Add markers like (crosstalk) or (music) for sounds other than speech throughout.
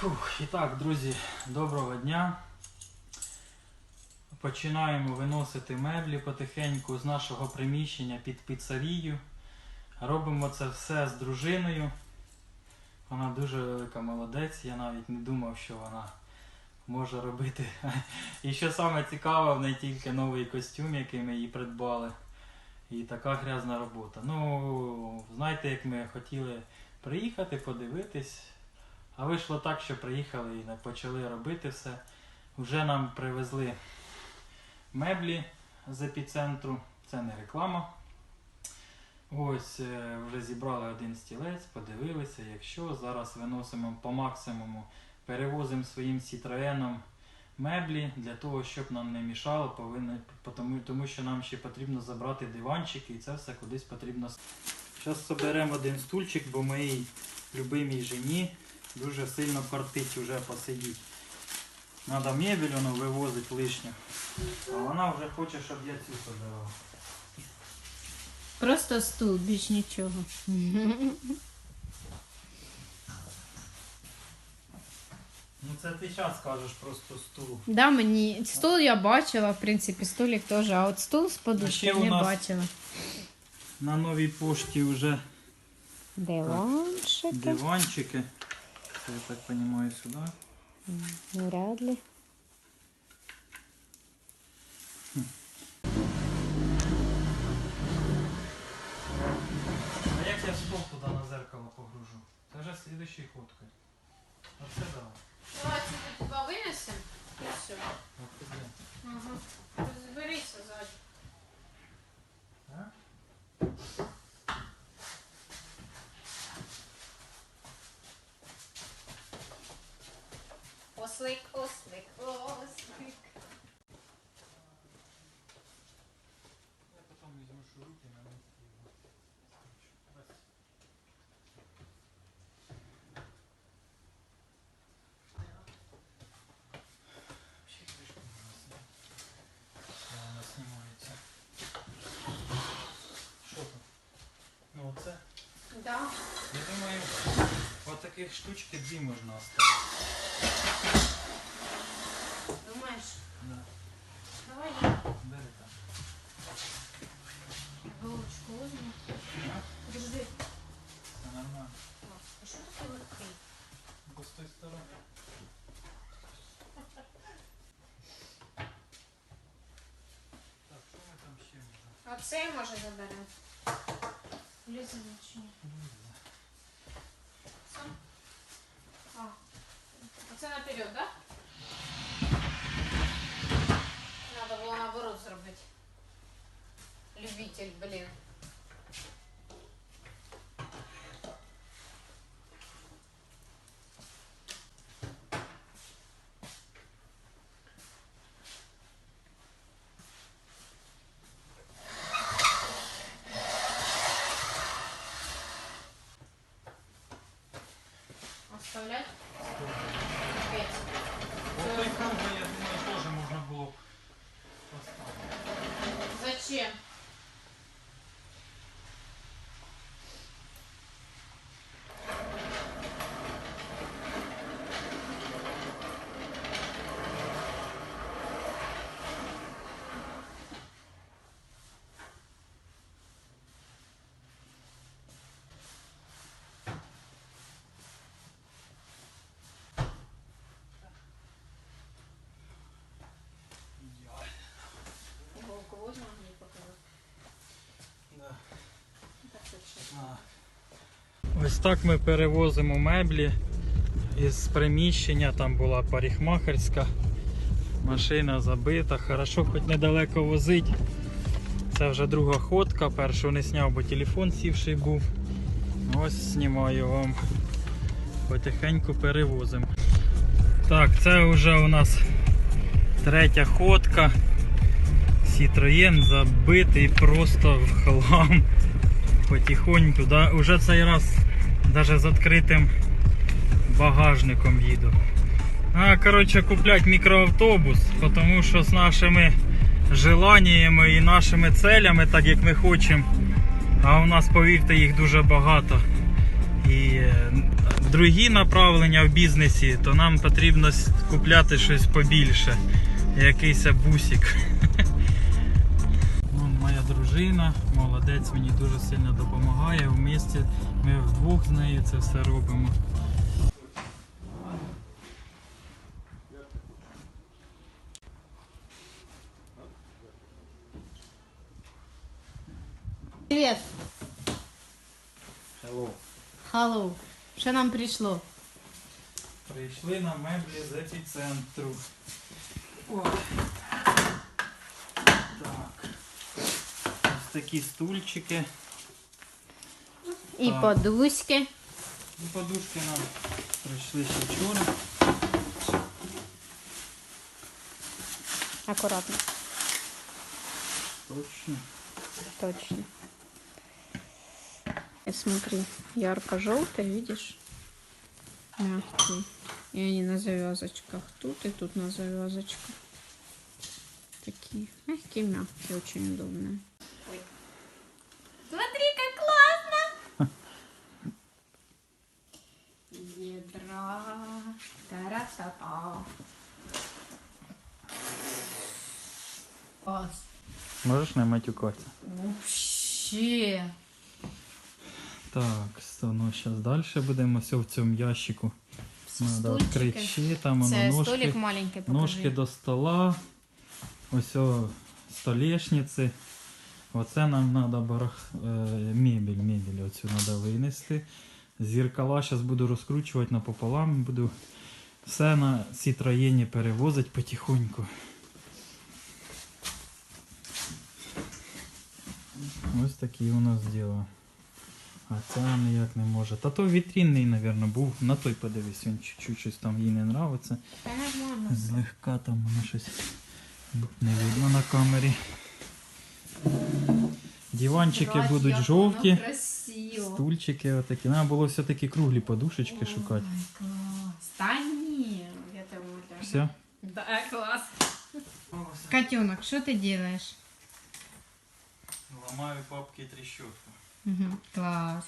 Фух, і так, друзі, доброго дня. Починаємо виносити меблі потихеньку з нашого приміщення під піцерію. Робимо це все з дружиною. Вона дуже велика молодець, я навіть не думав, що вона може робити. (laughs) І що саме цікаве, в неї тільки новий костюм, який ми їй придбали. І така грязна робота. Ну, знаєте, як ми хотіли приїхати, подивитись. А вийшло так, що приїхали і почали робити все. Вже нам привезли меблі з епіцентру. Це не реклама. Ось е, вже зібрали один стілець, подивилися, якщо зараз виносимо по максимуму, перевозимо своїм Сітроеном меблі для того, щоб нам не мішало, повинні, тому, тому що нам ще потрібно забрати диванчики і це все кудись потрібно. Зараз соберемо один стульчик, бо моїй любимій жені дуже сильно кортить вже посидіти. Надо мебель воно вивозить лишню. А вона вже хоче, щоб я цю собирав. Просто стул, більш нічого. Ну це ти зараз кажеш просто стул. Да, мені стул я бачила, в принципі, столик теж, а от стул з у не нас- бачила. На новій пошті вже Диванчики. диванчики. Я так розумію сюди. Вряд ли. А як я стол туди на зеркало погружу? Це вже слідущою ходкою. Оце давай. Давайте туди винесемо і все. Де. Ага. Зберися ззаді. А? Ослик, ослик, ослик. Я потім візьму шуруки на місці його. скручу. Ось. Ще кришку можна зняти. Все, вона знімається. Що тут? Ну оце. Да. Я думаю, от таких штучки дві можна оставити. Думаєш? Да. Давай я. Бери там. голочку возьму. Подожди. Це нормально. А що таке легкий? Бо з тої сторони. Так, що ми там ще можемо? А цей може заберемо. Ліза чи ні? Сам? А. Оце наперед, да? Надо було наоборот зробити. Любитель, блін. Оставлять? Опять. Ось той круглий, я думаю, теж можна було б поставити. Зачем? Ідеально. Иголку возьмем, мне показать. Да. Так точно. А. Ось так ми перевозимо меблі із приміщення, там була парикмахерська, машина забита, хорошо хоч недалеко возить. Це вже друга ходка, першу не зняв, бо телефон сівший був. Ось знімаю вам. Потихеньку перевозимо. Так, це вже у нас третя ходка. Сітроєн забитий просто в хлам потихоньку. Да? Уже цей раз навіть з відкритим багажником їду. А, коротше, куплять мікроавтобус, тому що з нашими желаннями і нашими целями, так як ми хочемо, а у нас, повірте, їх дуже багато. І е, другі направлення в бізнесі, то нам потрібно купляти щось побільше. Якийсь бусик. (laughs) Дружина, молодець, мені дуже сильно допомагає. В місті ми вдвох з нею це все робимо. Привіт. Hello. Hello. Що нам прийшло? Прийшли на меблі з епіцентру. О. такі стульчики. І Так. подуськи. І подушки нам прийшли ще вчора. Акуратно. Точно. Точно. И смотри, ярко-желтый, видишь? Мягкий. И они на завязочках. Тут и тут на завязочках. Такие мягкие, мягкие, очень удобные. Можеш не матюкатися? Вообще. Так, ну зараз далі будемо все в цьому ящику. Надо відкрити там воно Це ножки, столик маленький, покажи. ножки до стола. Ось о, столешниці. Оце нам треба барах... е, мебель, мебель оцю треба винести. Зіркала зараз буду розкручувати напополам, буду все на Citroën перевозити потихоньку. Ось такі у нас діла. А ця ніяк не може. Та то вітрінний, мабуть, був. На той подивись, він чуть-чуть щось там їй не нравиться. Злегка там воно щось не видно на камері. Диванчики Бать, будуть жовті, стульчики отакі. Треба було все-таки круглі подушечки Ой, шукати. клас. Та ні, я тебе. Все. Да, клас. Котенок, що ти робиш? Ламаю папки трещотку. Угу. Клас.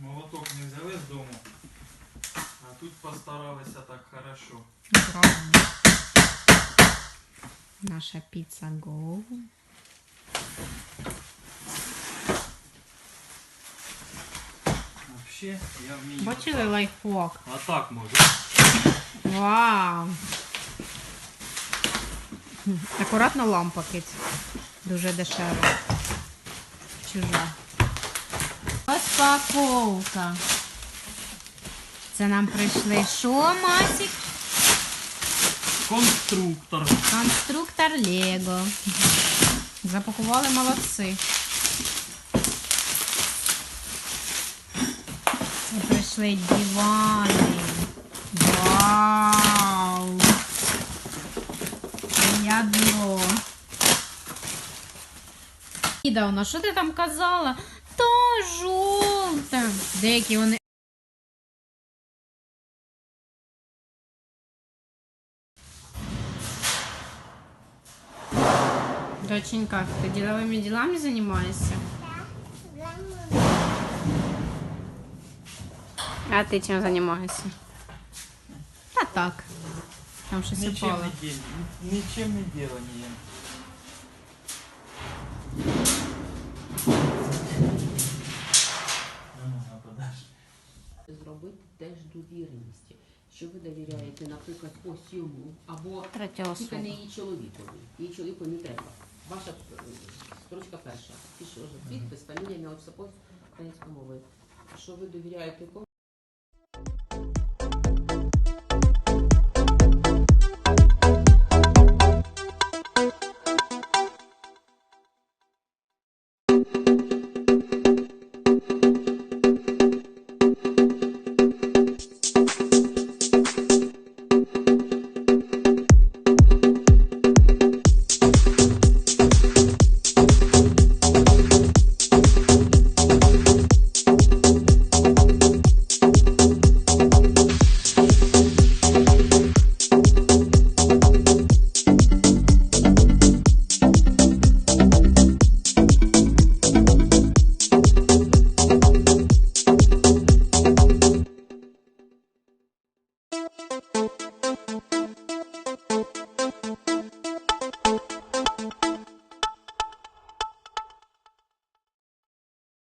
Молоток не взяли з дому, а тут постаралися так хорошо. Правильно. Наша піца Go. Взагалі, я вмію. Бачили лайфхак? А так можу. Вау! Акуратно лампа кить. Дуже дешево. Чужа. Розпаковка. Це нам прийшли що, Масік? Конструктор. Конструктор Лего. Запакували молодці. Це прийшли дивани. Ідавно, що ти там казала? То жовте. Деякі вони. Доченька, ты деловыми делами занимаешься? А ты чем занимаешься? Да так. Там щось Нічим упало. не діл... Довіреності, що ви довіряєте, наприклад, ось йому або Третя тільки особа. не її чоловікові. Її чоловіку не треба. Ваша е, строчка перша. Пішов підпис, фамілія, ім'я, отчество, українською мовою. Що ви довіряєте кому?